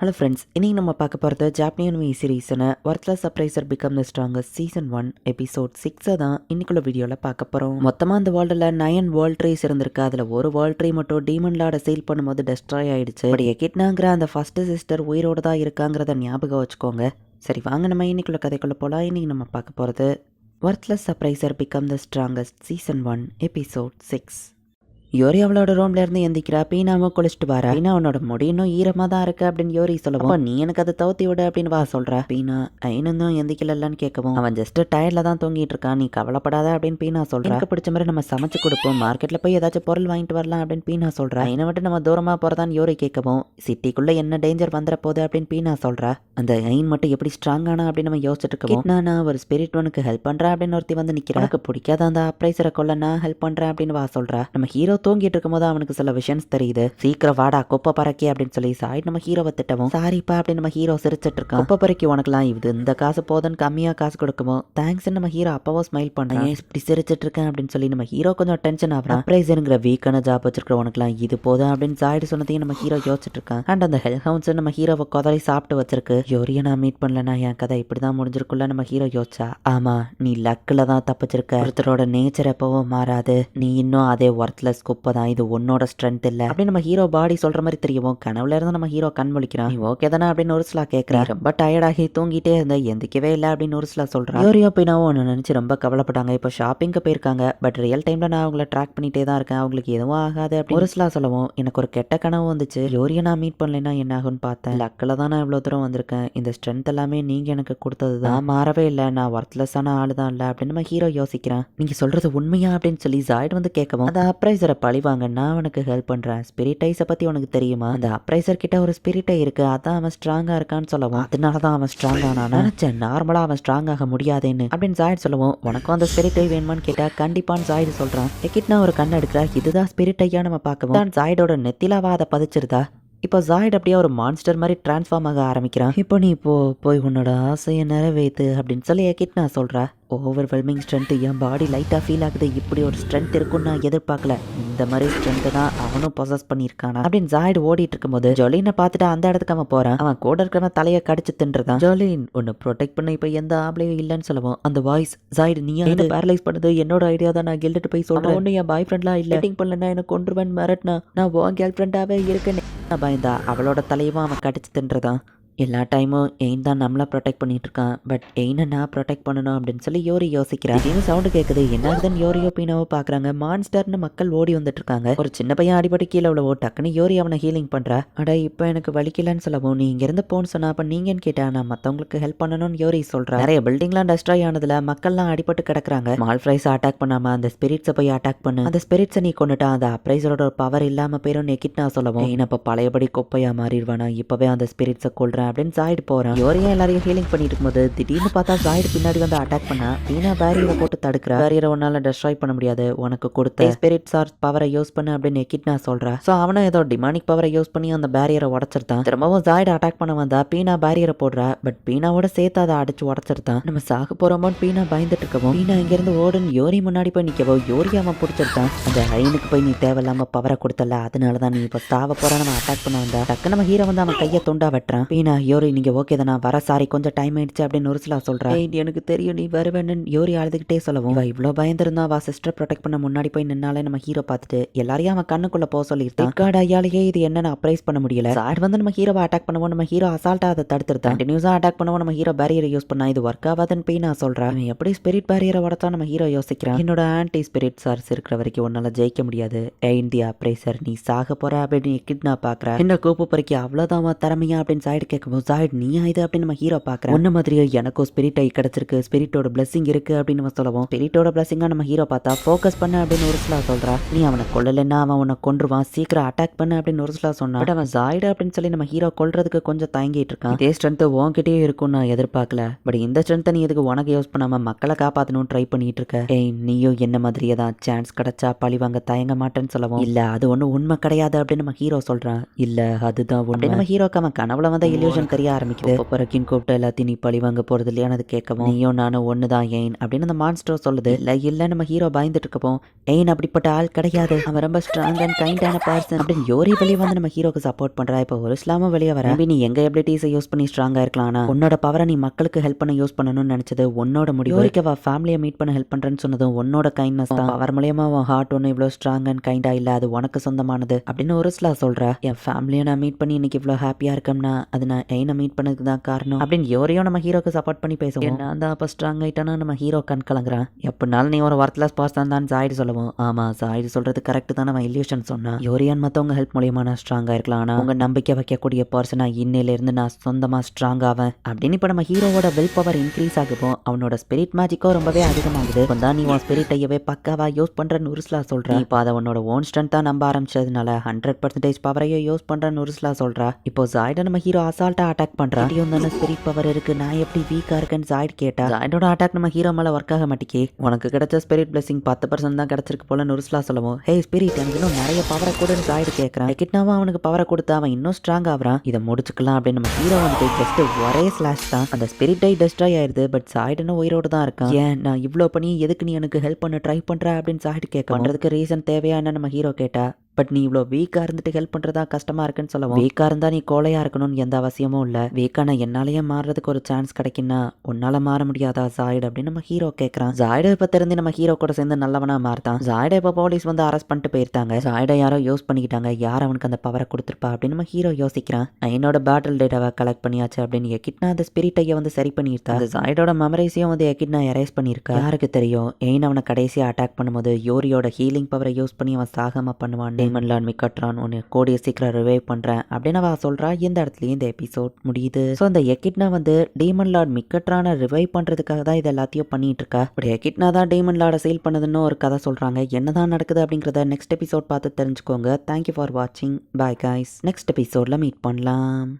Hello friends இன்றைக்கி நம்ம பார்க்க போகிறது ஜாப்னியன் மீ சீரீஸனை worthless surpriser become the strongest season one episode சிக்ஸை தான் இன்னைக்குள்ள வீடியோவில் பார்க்க போகிறோம் மொத்தமாக அந்த வேர்ல்டில் நயன் வேர்ல்ட் ட்ரீஸ் இருந்திருக்கு. அதில் ஒரு வேர்ல்ட் ட்ரீ மட்டும் டீமன் லாட சீல் பண்ணும்போது டெஸ்ட்ராய் ஆயிடுச்சு. பட் எகிட்னாங்கிற அந்த ஃபர்ஸ்ட் சிஸ்டர் உயிரோடு தான் இருக்காங்கிறத ஞாபகம் வச்சுக்கோங்க. சரி வாங்க நம்ம இன்னைக்குள்ள கதைக்குள்ளே போகலாம் இன்றைக்கி நம்ம பார்க்க போகிறது worthless surpriser become the strongest season one episode six Yori அவளோட ரூம்ல இருந்து எந்திக்கிறா. பீனாவும் குளிச்சுட்டு வரா. பீனா அவனோட முடி இன்னும் ஈரமா தான் இருக்கு அப்படின்னு யோரி சொல்லுவோம். நீ எனக்கு அதை தவுத்தி விடு அப்படின்னு வா சொல்றா. பீனா ஐனும் தான் எந்திக்கலன்னு கேட்கவும் அவன் ஜஸ்ட் டயர்ல தான் தூங்கிட்டு இருக்கான். நீ கவலைப்படாத அப்படின்னு பீனா சொல்றா. எனக்கு பிடிச்ச மாதிரி நம்ம சமைச்சு கொடுப்போம். மார்க்கெட்ல போய் ஏதாச்சும் பொருள் வாங்கிட்டு வரலாம் அப்படின்னு பீனா சொல்றா. ஐனை விட்டு நம்ம தூரமா போறதான்னு யோரி கேட்கவும் சிட்டிக்குள்ள என்ன டேஞ்சர் வந்துற போகுது அப்படின்னு பீனா சொல்றா. அந்த ஐன் மட்டும் எப்படி ஸ்ட்ராங் ஆனா அப்படின்னு நம்ம யோசிச்சுட்டு இருக்கோம். நானா ஒரு ஸ்பிரிட் ஒனுக்கு ஹெல்ப் பண்றேன் அப்படின்னு ஒருத்தி வந்து நிக்கிறா. எனக்கு பிடிக்காத அந்த அப்ரைசரை கொல்ல நான் ஹெல்ப் பண்றேன் அப்படின்னு வா சொல்றா. நம்ம ஹீரோ தூங்கிட்டு இருக்கும்போது அவனுக்கு சில விஷன்ஸ் தெரியுது. சீக்கிரம் வாடா குப்பை பறக்கி அப்படின்னு சொல்லி சாய் நம்ம ஹீரோவை திட்டவும் சாரிப்பா அப்படின்னு நம்ம ஹீரோ சிரிச்சிட்டு இருக்கான் குப்பை பறக்கி உனக்குலாம் இது இந்த காசு போதுன்னு கம்மியா காசு கொடுக்குமோ? தேங்க்ஸ் நம்ம ஹீரோ அப்பவோ ஸ்மைல் பண்ணேன். ஏன் இப்படி சிரிச்சிட்டு இருக்கேன் அப்படின்னு சொல்லி நம்ம ஹீரோ கொஞ்சம் டென்ஷன் ஆகிறான். அப்ரைசருங்கிற வீக்கான ஜாப் வச்சிருக்கிற உனக்குலாம் இது போதும் அப்படின்னு சாய்டு சொன்னதையும் நம்ம ஹீரோ யோசிச்சுட்டு இருக்கான் அண்ட் அந்த ஹெல் ஹவுன்ஸ் நம்ம ஹீரோவை கொதலை சாப்பிட்டு வச்சிருக்கு. யோரிய நான் மீட் பண்ணலனா என் கதை இப்படிதான் முடிஞ்சிருக்குள்ள நம்ம ஹீரோ யோசிச்சா. ஆமா நீ லக்கில் தான் தப்பிச்சிருக்க. ஒருத்தரோட நேச்சர் எப்பவும் மாறாது. நீ இன்னும் அதே ஒர்த்லெஸ் குப்பை தான் இது உன்னோட ஸ்ட்ரென்த் இல்ல. அப்படின்னு நம்ம ஹீரோ பாடி சொல்ற மாதிரி தெரியும்? கனவுல இருந்து நம்ம ஹீரோ கண் முழிக்கிறான். ஓகே தானே? அப்படின்னு ஒரு சிலா கேட்கிறா ரொம்ப டயர்டாகி தூங்கிட்டே இருந்த எந்திக்கவே இல்லை அப்படின்னு ஒரு சிலா சொல்றான் யோரியோ பின்னாவும் ஒன்று நினைச்சு ரொம்ப கவலைப்பட்டாங்க. இப்போ ஷாப்பிங்க்கு போயிருக்காங்க. பட் ரியல் டைம்ல நான் அவங்கள ட்ராக் பண்ணிட்டே தான் இருக்கேன். அவங்களுக்கு எதுவும் ஆகாது அப்படின்னு ஒரு சிலா சொல்லவும் எனக்கு ஒரு கெட்ட கனவு வந்துச்சு. யோரியை நான் மீட் பண்ணலைன்னா என்ன ஆகும்னு பார்த்தேன். லக்கில் தான் நான் இவ்வளோ தூரம் வந்திருக்கேன். இந்த ஸ்ட்ரென்த் எல்லாமே நீங்க எனக்கு கொடுத்தது தான் மாறவே இல்லை. நான் ஒர்த்லெஸ்ஸான ஆளு தான் இல்லை. அப்படின்னு நம்ம ஹீரோ யோசிக்கிறேன். நீங்க சொல்றது உண்மையா? அப்படின்னு சொல்லி ஜாய்டு வந்து கேட்கவும் அந்த அப்ரைசரை பழிவாங்க நான் அவனுக்கு ஹெல்ப் பண்றேன் ஸ்பிரிட்டைஸை பற்றி உனக்கு தெரியுமா? அந்த அப்ரைசர் கிட்ட ஒரு ஸ்பிரிட்டை இருக்கு. அதான் அவன் ஸ்ட்ராங்காக இருக்கான்னு சொல்லவும். அதனால தான் அவன் ஸ்ட்ராங் நான் நினச்சேன் நார்மலாக அவன் ஸ்ட்ராங் ஆக முடியாதுன்னு. அப்படின்னு ஜாய்டு சொல்லுவோம் உனக்கும் அந்த ஸ்பிரிட்டை வேணுமான்னு கேட்டால் கண்டிப்பான்னு ஜாய்டு சொல்கிறான் எக்கிட்னா ஒரு கண் எடுக்கிறா. இதுதான் ஸ்பிரிட்டையா நம்ம பார்க்கவும். தான் ஜாய்டோட நெத்திலாவா அதை பதிச்சிருதா? இப்போ ஜாய்டு அப்படியே ஒரு மான்ஸ்டர் மாதிரி டிரான்ஸ்ஃபார்ம் ஆக ஆரம்பிக்கிறான். இப்போ நீ இப்போ போய் உன்னோட ஆசையை நிறைவேத்து அப்படின்னு சொல்லி எக்கிட் நான் சொல்கிறா ஓவர்வெல்மிங் ஸ்ட்ரென்த்து என் பாடி லைட்டாக ஃபீல் ஆகுது. இப்படி ஒரு ஸ்ட்ரென்த் இருக்கும்னு நான் எதிர்பார்க்கல. இந்த மாதிரி ஸ்ட்ரென்த்து தான் அவனும் பொசஸ் பண்ணியிருக்கானா? அப்படின்னு ஜாய்டு ஓடிட்டு இருக்கும்போது ஜொலினை பார்த்துட்டு அந்த இடத்துக்கு அவன் போகிறான் அவன் கூட இருக்கிறவன் தலையை கடிச்சு தின்றுதான். ஜொலின் உன்னை ப்ரொடெக்ட் பண்ண இப்போ எந்த ஆம்பளையும் இல்லைன்னு சொல்லுவோம். அந்த வாய்ஸ் ஜாய்டு நீ என்ன பேரலைஸ் பண்ணது? என்னோட ஐடியா தான் நான் கில்ட்டு போய் சொல்கிறேன் ஒன்று என் பாய் ஃப்ரெண்ட்லாம் இல்லை. டேட்டிங் பண்ணலன்னா எனக்கு கொண்டுருவேன் மிரட்டினா நான் உன் கேர்ள் ஃப்ரெண்டாகவே இருக்கேன். பயந்தா அவளோட தலையவும் அவன் கடிச்சு தின்றுதான். எல்லா டைமும் எயின் தான் நம்மளை ப்ரொடெக்ட் பண்ணிட்டு இருக்கான் பட் எயினை நான் ப்ரொடெக்ட் பண்ணணும் அப்படின்னு சொல்லி யோரி யோசிக்கிறான் திடீர்னு சவுண்டு கேட்குது என்னதுன்னு யோரியோ பீனாவோ பார்க்குறாங்க மான்ஸ்டர்னு மக்கள் ஓடி வந்துட்டு இருக்காங்க ஒரு சின்ன பையன் அடிபட்டு கீழே விழவோ டக்குன்னு யோரி அவனை ஹீலிங் பண்ணுறா அட இப்போ எனக்கு வலிக்கலன்னு சொல்லவும் நீ இங்கேருந்து போன்னு சொன்னா அப்போ நீங்கன்னு கேட்டா நான் மற்றவங்களுக்கு ஹெல்ப் பண்ணணும்னு யோரி சொல்கிறேன் நிறைய பில்டிங்லாம் டெஸ்ட்ராய் ஆனதுல மக்கள்லாம் அடிபட்டு கிடக்குறாங்க. மால் ஃப்ரைஸ் அட்டாக் பண்ணாம அந்த ஸ்பிரிட்ஸை போய் அட்டாக் பண்ணு. அந்த ஸ்பிரிட்ஸை நீ கொண்டுட்டா அந்த அப்ரைசரோட பவர் இல்லாமல் போயிடும் நெக்கிட் நான் சொல்லவும். ஏன் அப்போ பழையபடி குப்பையாக மாறிடுவானா? இப்போவே அந்த ஸ்பிரிட்ஸை கொள்றேன் அப்படின்னு சாய்டு போறான். யோரியா எல்லாரையும் ஹீலிங் பண்ணிட்டு இருக்கும்போது திடீர்னு பார்த்தா சாய்டு பின்னாடி வந்து அட்டாக் பண்ணா பீனா பேரியரை போட்டு தடுக்கிற. பேரியரை உன்னால டெஸ்ட்ராய் பண்ண முடியாது உனக்கு கொடுத்த ஸ்பிரிட் சார் பவரை யூஸ் பண்ணு அப்படின்னு நெக்கிட் நான் சொல்றேன் ஸோ அவனும் ஏதோ டிமானிக் பவரை யூஸ் பண்ணி அந்த பேரியரை உடச்சிருந்தான். திரும்பவும் ஜாய்டு அட்டாக் பண்ண வந்தா பீனா பேரியரை போடுறா. பட் பீனாவோட சேர்த்து அதை அடிச்சு உடச்சிருந்தான். நம்ம சாக போறோமோன்னு பீனா பயந்துட்டு இருக்கவும் பீனா இங்கிருந்து ஓடுன்னு யோரி முன்னாடி போய் நிக்கவோ யோரி அவன் பிடிச்சிருந்தான். அந்த ஐனுக்கு போய் நீ தேவையில்லாம பவரை கொடுத்தல அதனால தான் நீ இப்போ சாவ போற நம்ம அட்டாக் பண்ண வந்தா டக்கு நம்ம ஹீரோ வந்து அவன் கையை துண்டா வெட்டுறான். பீனா யோரி நீங்க ஓகே தானே? வர சாரி கொஞ்சம் டைம் ஆயிடுச்சு அப்படின்னு ஒரு சிலா "ஏய், எனக்கு தெரியும் நீ வருவேன்னு யோரி அழுதுகிட்டே சொல்லவும். இவ இவ்வளோ பயந்திருந்தா அவ சிஸ்டர் ப்ரொடெக்ட் பண்ண முன்னாடி போய் நின்னாலே நம்ம ஹீரோ பார்த்துட்டு எல்லாரையும் அவன் கண்ணுக்குள்ள போக சொல்லியிருந்தான். கார்டு ஐயாலேயே இது என்னன்னு அப்ரைஸ் பண்ண முடியல. சார் வந்து நம்ம ஹீரோவை அட்டாக் பண்ணுவோம் நம்ம ஹீரோ அசால்ட்டா அதை தடுத்துருந்தான் கண்டினியூஸா அட்டாக் பண்ணுவோம் நம்ம ஹீரோ பேரியரை யூஸ் பண்ணா. இது ஒர்க் ஆகாதுன்னு போய் நான் சொல்றேன் அவன் எப்படி ஸ்பிரிட் பேரியரை உடச்சா நம்ம ஹீரோ யோசிக்கிறான். என்னோட ஆன்டி ஸ்பிரிட் சார்ஸ் இருக்கிற வரைக்கும் உன்னால ஜெயிக்க முடியாது. ஏன் தி அப்ரைசர் நீ சாக போற அப்படின்னு கிட்னாப் பாக்குற என்ன கூப்பு பறிக்க அவ்வளவுதான் உன் திறமையா அப்படின்னு சைடு கேட்கும் சைடு நீ இது அப்படின்னு நம்ம ஹீரோ பாக்குறேன் உன்ன மாதிரியே எனக்கும் ஸ்பிரிட் ஐ கிடைச்சிருக்கு. ஸ்பிரிட்டோட பிளஸிங் இருக்கு அப்படின்னு நம்ம சொல்லவும். ஸ்பிரிட்டோட பிளஸிங்கா நம்ம ஹீரோ பார்த்தா ஃபோக்கஸ் பண்ணு அப்படின்னு ஒரு சிலா சொல்றா. நீ அவனை கொல்லலைன்னா அவன் உன்னை கொன்றுவான். சீக்கிரம் அட்டாக் பண்ணு அப்படின்னு ஒரு சிலா சொன்னா. பட் அவன் ஜாய்டு அப்படின்னு சொல்லி நம்ம ஹீரோ கொல்றதுக்கு கொஞ்சம் தயங்கிட்டு இருக்கான். இதே ஸ்ட்ரென்த் உன்கிட்டயே இருக்கும்னு நான் எதிர்பார்க்கல. பட் இந்த ஸ்ட்ரென்த்தை நீ எதுக்கு உனக்கு யூஸ் பண்ணாம மக்களை காப்பாத்தணும்னு ட்ரை பண்ணிட்டு இருக்க? ஏய் நீயும் என்ன மாதிரியே தான் சான்ஸ் கிடைச்சா பழி வாங்க தயங்க மாட்டேன்னு சொல்லவும். இல்ல அது ஒன்றும் உண்மை கிடையாது அப்படின்னு நம்ம ஹீரோ சொல்றான் இல்ல அதுதான் உண்மை. நம்ம ஹீரோக்கு அவன் கனவுல வந்த கன்ஃபியூஷன் தெரிய ஆரம்பிக்குது. ஒப்பரக்கின் கூப்பிட்டு எல்லாத்தையும் நீ பழி வாங்க போறது இல்லையானது கேட்கவும் நீயும் நானும் ஒன்று தான் எயின் அப்படின்னு அந்த மான்ஸ்டர் சொல்லுது. இல்லை இல்லை நம்ம ஹீரோ பயந்துட்டு இருக்கப்போ எயின் அப்படிப்பட்ட ஆள் கிடையாது? அவன் ரொம்ப ஸ்ட்ராங் அண்ட் கைண்டான பர்சன் அப்படின்னு யோரி வெளியே வந்து நம்ம ஹீரோக்கு சப்போர்ட் பண்றா. இப்போ ஒரு இஸ்லாமும் வெளியே வர. நீ எங்க எபிலிட்டிஸை யூஸ் பண்ணி ஸ்ட்ராங்கா இருக்கலாம். உன்னோட பவரை நீ மக்களுக்கு ஹெல்ப் பண்ண யூஸ் பண்ணணும்னு நினைச்சது உன்னோட முடிவு. யோரிக்கு அவ ஃபேமிலியை மீட் பண்ண ஹெல்ப் பண்றேன்னு சொன்னதும் உன்னோட கைண்ட்னஸ் தான். பவர் மூலியமா உன் ஹார்ட் ஒன்று இவ்வளோ ஸ்ட்ராங் அண்ட் கைண்டா இல்ல. அது உனக்கு சொந்தமானது அப்படின்னு ஒரு சிலா சொல்றா. என் ஃபேமிலியை நான் மீட் பண்ணி இன்னைக்கு இவ்வளோ ஹாப்பியா இருக்கேன்னா அது நான் எயினை மீட் பண்ணதுக்கு தான் காரணம். அப்படின்னு யோரையும் நம்ம ஹீரோக்கு சப்போர்ட் பண்ணி பேசுவோம். நான் தான் அப்போ ஸ்ட்ராங் ஆயிட்டானா நம்ம ஹீரோ கண் கலங்குறான் எப்படினாலும் நீ ஒரு ஒர்த்லெஸ் பர்சன் தான் ஜாயிடு சொல்லுவோம். ஆமா ஜாயிடு சொல்றது கரெக்ட் தான் நம்ம இல்யூஷன் சொன்னா. யோரியான் மத்தவங்க ஹெல்ப் மூலியமா நான் ஸ்ட்ராங்கா இருக்கலாம். ஆனா உங்க நம்பிக்கை வைக்கக்கூடிய பர்சனா இன்னையில இருந்து நான் சொந்தமா ஸ்ட்ராங் ஆவேன். அப்படின்னு இப்ப நம்ம ஹீரோவோட வில் பவர் இன்க்ரீஸ் ஆகுவோம் அவனோட ஸ்பிரிட் மேஜிக்கோ ரொம்பவே அதிகமாகுது. இப்போ தான் நீ உன் ஸ்பிரிட்டையவே பக்காவா யூஸ் பண்ற நுருஸ்லா சொல்ற. இப்போ அதை உன்னோட ஓன் ஸ்ட்ரென்த்தா நம்ப ஆரம்பிச்சதுனால ஹண்ட்ரட் பர்சன்டேஜ் பவரையும் யூஸ் பண்ற நுருஸ்லா சொல்றா. இப்போ ஜாய்ட நம்ம ஹீரோ அசால்ட்டா அட்டாக் பண்றா? இவன் தானே ஸ்பிரிட் பவர் இருக்கு. நான் எப்படி வீக்கா இருக்கேன்னு ஜாய்ட் கேட்டா ஜாய்டோட அட்டாக் நம்ம ஹீரோ மேல ஒர்க் ஆக மாட்டேக்கே. உனக்கு கிடைச்ச ஸ்பிரிட் பிளஸிங் பத்து பர்சன்ட் தான் கிடைச்சிருக்கு போல நுருஸ்லா சொல்லவும் ஹே ஸ்பிரிட் எனக்கு இன்னும் நிறைய பவரை கூட ஜாய்டு கேட்கறான் கிட்னாவும் அவனுக்கு பவரை கொடுத்து அவன் இன்னும் ஸ்ட்ராங் ஆகுறான். இதை முடிச்சுக்கலாம் அப்படின்னு நம்ம ஹீரோ வந்துட்டு ஜஸ்ட் ஒரே ஸ்லாஷ் தான். அந்த ஸ்பிரிட்டை டெஸ்ட்ராய் ஆயிருது பட் சாய்டுன்னு உயிரோடு தான் இருக்கான். ஏன் நான் இவ்வளோ பண்ணி எதுக்கு நீ எனக்கு ஹெல்ப் பண்ண ட்ரை பண்ற அப்படின்னு சாய்டு கேட்க பண்றதுக்கு ரீசன் தேவையா என்ன நம்ம ஹீரோ கேட்டா? பட் நீ இவ்வளோ வீக்காக இருந்துட்டு ஹெல்ப் பண்ணுறதா கஷ்டமாக இருக்குன்னு சொல்லவும். வீக்காக இருந்தால் நீ கோலையாக இருக்கணும்னு எந்த அவசியமும் இல்லை. வீக்கான என்னாலேயே மாறுறதுக்கு ஒரு சான்ஸ் கிடைக்குன்னா உன்னால் மாற முடியாதா ஜாய்டு அப்படின்னு நம்ம ஹீரோ கேட்குறான் ஜாய்டை இப்போ தெரிஞ்சு நம்ம ஹீரோ கூட சேர்ந்து நல்லவனாக மாறுதான். ஜாய்டை இப்போ போலீஸ் வந்து அரெஸ்ட் பண்ணிட்டு போயிருந்தாங்க ஜாய்டை யாரோ யூஸ் பண்ணிக்கிட்டாங்க. யார் அவனுக்கு அந்த பவரை கொடுத்துருப்பா அப்படின்னு நம்ம ஹீரோ யோசிக்கிறான். என்னோட பேட்டில் டேட்டாவை கலெக்ட் பண்ணியாச்சு அப்படின்னு எக்கிட்னா அந்த ஸ்பிரிட்டையை வந்து சரி பண்ணியிருந்தா அந்த ஜாய்டோட மெமரிஸையும் வந்து எக்கிட்னா எரேஸ் பண்ணியிருக்கா. யாருக்கு தெரியும்? எயின் அவனை கடைசியாக அட்டாக் பண்ணும்போது யோரியோட ஹீலிங் பவரை யூஸ் பண்ணி அவன் சாகமாக பண்ணுவான் டேமன் லான் மிக்கட்ரான் உன்னை கூடிய சீக்கிரம் ரிவைவ் பண்ணுறேன் அப்படின்னு அவ சொல்கிறா இந்த இடத்துலையும் இந்த எபிசோட் முடியுது. ஸோ அந்த எக்கிட்னா வந்து டீமன் லார்ட் மிக்கட்ரானை ரிவைவ் பண்ணுறதுக்காக தான் இது எல்லாத்தையும் பண்ணிட்டு இருக்கா. இப்படி எக்கிட்னா தான் டீமன் லார்டை சீல் பண்ணதுன்னு ஒரு கதை சொல்கிறாங்க என்னதான் நடக்குது அப்படிங்கிறத நெக்ஸ்ட் எபிசோட் பார்த்து தெரிஞ்சுக்கோங்க. தேங்க்யூ ஃபார் வாட்சிங் பாய் காய்ஸ் நெக்ஸ்ட் எபிசோடில் மீட் பண்ணலாம்.